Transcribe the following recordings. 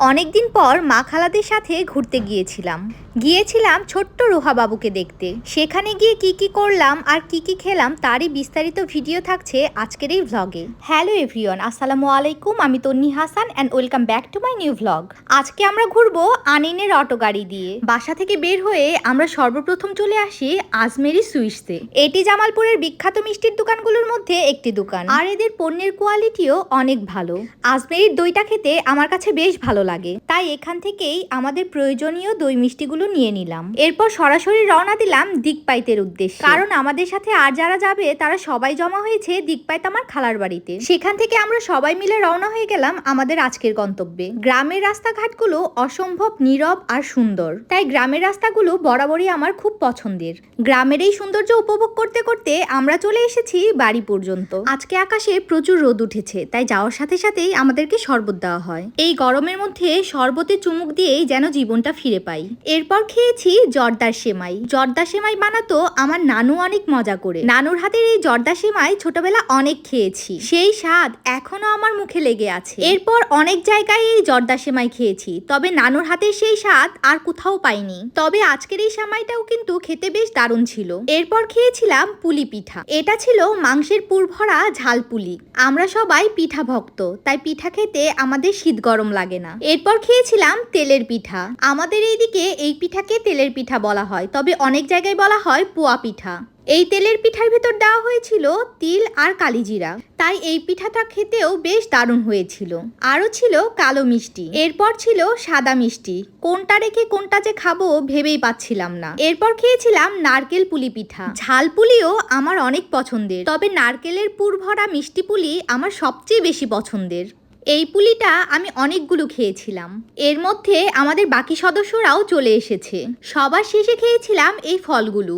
অনেকদিন পর মা খালাদের সাথে ঘুরতে গিয়েছিলাম। গিয়েছিলাম ছোট্ট রোহা বাবুকে দেখতে। সেখানে গিয়ে কি কি করলাম আর কি কি খেলাম তারই বিস্তারিত ভিডিও থাকছে আজকের এই ভ্লগে হ্যালো এভরিওয়ান, আসসালামু আলাইকুম। আমি Tonni Hasan and welcome back to my new vlog আজকে আমরা ঘুরবো আনিনের অটো গাড়ি দিয়ে। বাসা থেকে বের হয়ে আমরা সর্বপ্রথম চলে আসি আজমেরি সুইটসে। এটি জামালপুরের বিখ্যাত মিষ্টির দোকানগুলোর মধ্যে একটি দোকান। আর এদের পণ্যের কোয়ালিটিও অনেক ভালো। আজমেরির দইটা খেতে আমার কাছে বেশ ভালো লাগে। তাই এখান থেকেই আমাদের প্রয়োজনীয় দই মিষ্টিগুলো নিয়ে নিলাম। এরপর সরাসরি রওনা দিলাম দিকপাইতের উদ্দেশ্যে। কারণ আমাদের সাথে আর যারা যাবে, তারা সবাই জমা হয়েছে দিক দিকপাইত আমার খালার বাড়িতে। সেখান থেকে আমরা সবাই মিলে রওনা হয়ে গেলাম আমাদের আজকের গন্তব্যে। গ্রামের রাস্তাঘাটগুলো অসম্ভব নীরব আর সুন্দর। তাই গ্রামের রাস্তাগুলো বরাবরই আমার খুব পছন্দের। গ্রামের এই সৌন্দর্য উপভোগ করতে করতে আমরা চলে এসেছি বাড়ি পর্যন্ত। আজকে আকাশে প্রচুর রোদ উঠেছে, তাই যাওয়ার সাথে সাথেই আমাদেরকে শরবত দেওয়া হয়। এই গরমের মধ্যে শরবতে চুমুক দিয়েই যেন জীবনটা ফিরে পাই। এরপর খেয়েছি জর্দার সেমাই। জর্দা সেমাই বানাতো আমার নানু অনেক মজা করে। নানুর হাতের এই জর্দা সেমাই ছোটবেলা অনেক খেয়েছি। সেই স্বাদ এখনও আমার মুখে লেগে আছে। এরপর অনেক জায়গায় এই জর্দা সেমাই খেয়েছি। তবে নানুর হাতের সেই স্বাদ আর কোথাও পাইনি। তবে আজকের এই সেমাইটাও কিন্তু খেতে বেশ দারুণ ছিল। এরপর খেয়েছিলাম পুলি পিঠা। এটা ছিল মাংসের পুর ভরা ঝাল পুলি আমরা সবাই পিঠা ভক্ত, তাই পিঠা খেতে আমাদের শীত গরম লাগে না। এরপর খেয়েছিলাম তেলের পিঠা। আমাদের এইদিকে এই পিঠাকে তেলের পিঠা বলা হয়, তবে অনেক জায়গায় বলা হয় পোয়া পিঠা। এই তেলের পিঠার ভেতর দেওয়া হয়েছিল তিল আর কালিজিরা। তাই এই পিঠাটা খেতেও বেশ দারুণ হয়েছিল। আরও ছিল কালো মিষ্টি। এরপর ছিল সাদা মিষ্টি। কোনটা রেখে কোনটা যে খাব ভেবেই পাচ্ছিলাম না। এরপর খেয়েছিলাম নারকেল পুলি পিঠা। ঝাল পুলিও আমার অনেক পছন্দের। তবে নারকেলের পুর ভরা মিষ্টি পুলি আমার সবচেয়ে বেশি পছন্দের। এই পুলিটা আমি অনেকগুলো খেয়েছিলাম। এর মধ্যে আমাদের বাকি সদস্যরাও চলে এসেছে। সবার শেষে খেয়েছিলাম এই ফলগুলো।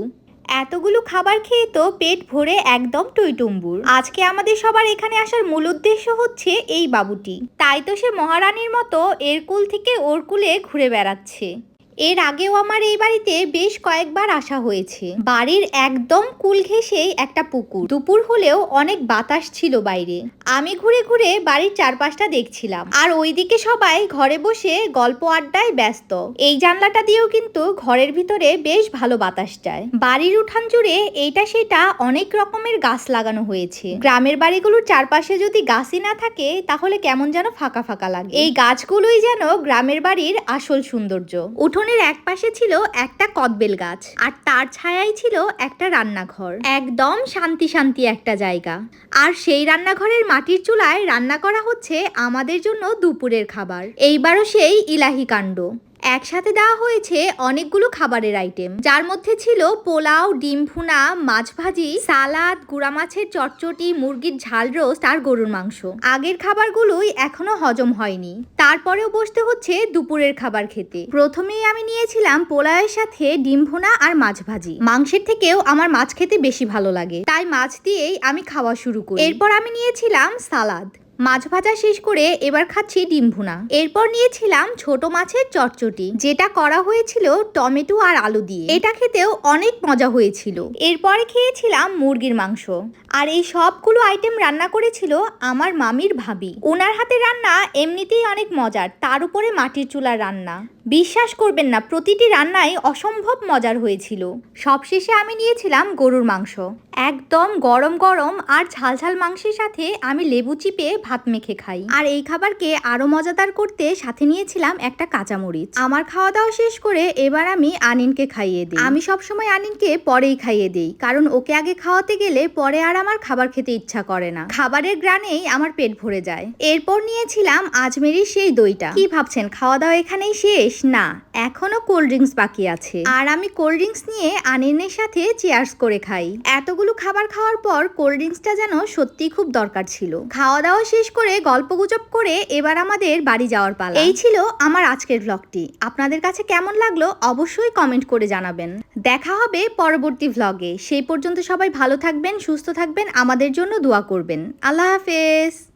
এতগুলো খাবার খেয়ে তো পেট ভরে একদম টইটুম্বুর। আজকে আমাদের সবার এখানে আসার মূল উদ্দেশ্য হচ্ছে এই বাবুটি। তাই তো সে মহারানীর মতো এর কুল থেকে ওর কুলে ঘুরে বেড়াচ্ছে। এর আগেও আমার এই বাড়িতে বেশ কয়েকবার আসা হয়েছে। বাড়ির একদম কুল ঘেঁষেই একটা পুকুর। দুপুর হলেও অনেক বাতাস ছিল বাইরে। আমি ঘুরে ঘুরে বাড়ির চারপাশটা দেখছিলাম। আর ওইদিকে সবাই ঘরে বসে গল্প আড্ডায় ব্যস্ত। এই জানলাটা দিয়েও কিন্তু ঘরের ভিতরে বেশ ভালো বাতাস যায়। বাড়ির উঠান জুড়ে এইটা সেটা অনেক রকমের গাছ লাগানো হয়েছে। গ্রামের বাড়িগুলোর চারপাশে যদি গাছই না থাকে, তাহলে কেমন যেন ফাঁকা ফাঁকা লাগে। এই গাছগুলোই যেন গ্রামের বাড়ির আসল সৌন্দর্য। উঠোনের এক পাশে ছিল একটা কদবেল গাছ আর তার ছায়াই ছিল একটা রান্নাঘর। একদম শান্তি শান্তি একটা জায়গা। আর সেই রান্নাঘরের মাটির চুলায় রান্না করা হচ্ছে আমাদের জন্য দুপুরের খাবার। এইবারও সেই ইলাহি কাণ্ড। একসাথে দেওয়া হয়েছে অনেকগুলো খাবারের আইটেম যার মধ্যে ছিল পোলাও, ডিম ভুনা, মাছ ভাজি, সালাদ, গুড়া মাছের চটচটি, মুরগির ঝাল রোস্ট আর গরুর মাংস। আগের খাবারগুলোই এখনও হজম হয়নি। তারপরেও বসতে হচ্ছে দুপুরের খাবার খেতে। প্রথমেই আমি নিয়েছিলাম পোলাওয়ের সাথে ডিম ভুনা আর মাছ ভাজি। মাংসের থেকেও আমার মাছ খেতে বেশি ভালো লাগে। তাই মাছ দিয়েই আমি খাওয়া শুরু করি। এরপর আমি নিয়েছিলাম সালাদ। মাছ ভাজা শেষ করে এবার খাচ্ছি ডিম ভুনা। এরপর নিয়েছিলাম ছোট মাছের চটচটি, যেটা করা হয়েছিল টমেটো আর আলু দিয়ে। এটা খেতেও অনেক মজা হয়েছিল। এরপরে খেয়েছিলাম মুরগির মাংস। আর এই সবগুলো আইটেম রান্না করেছিল আমার মামির ভাবি। ওনার হাতে রান্না এমনিতেই অনেক মজার, তার উপরে মাটির চুলার রান্না। বিশ্বাস করবেন না, প্রতিটি রান্নাই অসম্ভব মজার হয়েছিল। সবশেষে আমি নিয়েছিলাম গরুর মাংস। একদম গরম গরম আর ঝাল ঝাল মাংসের সাথে আমি লেবু চিপে ভাত মেখে খাই। আর এই খাবারকে আরও মজাদার করতে সাথে নিয়েছিলাম একটা কাঁচামরিচ। আমার খাওয়া দাওয়া শেষ করে এবার আমি আনিনকে খাইয়ে দিই। আমি সবসময় আনিনকে পরেই খাইয়ে দিই, কারণ ওকে আগে খাওয়াতে গেলে পরে আর আমার খাবার খেতে ইচ্ছা করে না। খাবারের গ্রানেই আমার পেট ভরে যায়। এরপর নিয়েছিলাম আজমেরির সেই দইটা। কি ভাবছেন খাওয়া দাওয়া এখানেই শেষ? না, এখনও কোল্ড ড্রিঙ্কস বাকি আছে। আর আমি কোল্ড ড্রিঙ্কস নিয়ে আনিনের সাথে চেয়ার্স করে খাই। এতগুলো খাবার খাওয়ার পর কোল্ড ড্রিঙ্কসটা যেন সত্যি খুব দরকার ছিল। খাওয়া দাওয়া শেষ করে গল্প গুজব করে এবার আমাদের বাড়ি যাওয়ার পালা। এই ছিল আমার আজকের ব্লগটি আপনাদের কাছে কেমন লাগল অবশ্যই কমেন্ট করে জানাবেন। দেখা হবে পরবর্তী ভ্লগে সেই পর্যন্ত সবাই ভালো থাকবেন, সুস্থ থাকবেন, আমাদের জন্য দোয়া করবেন। আল্লাহ হাফেজ।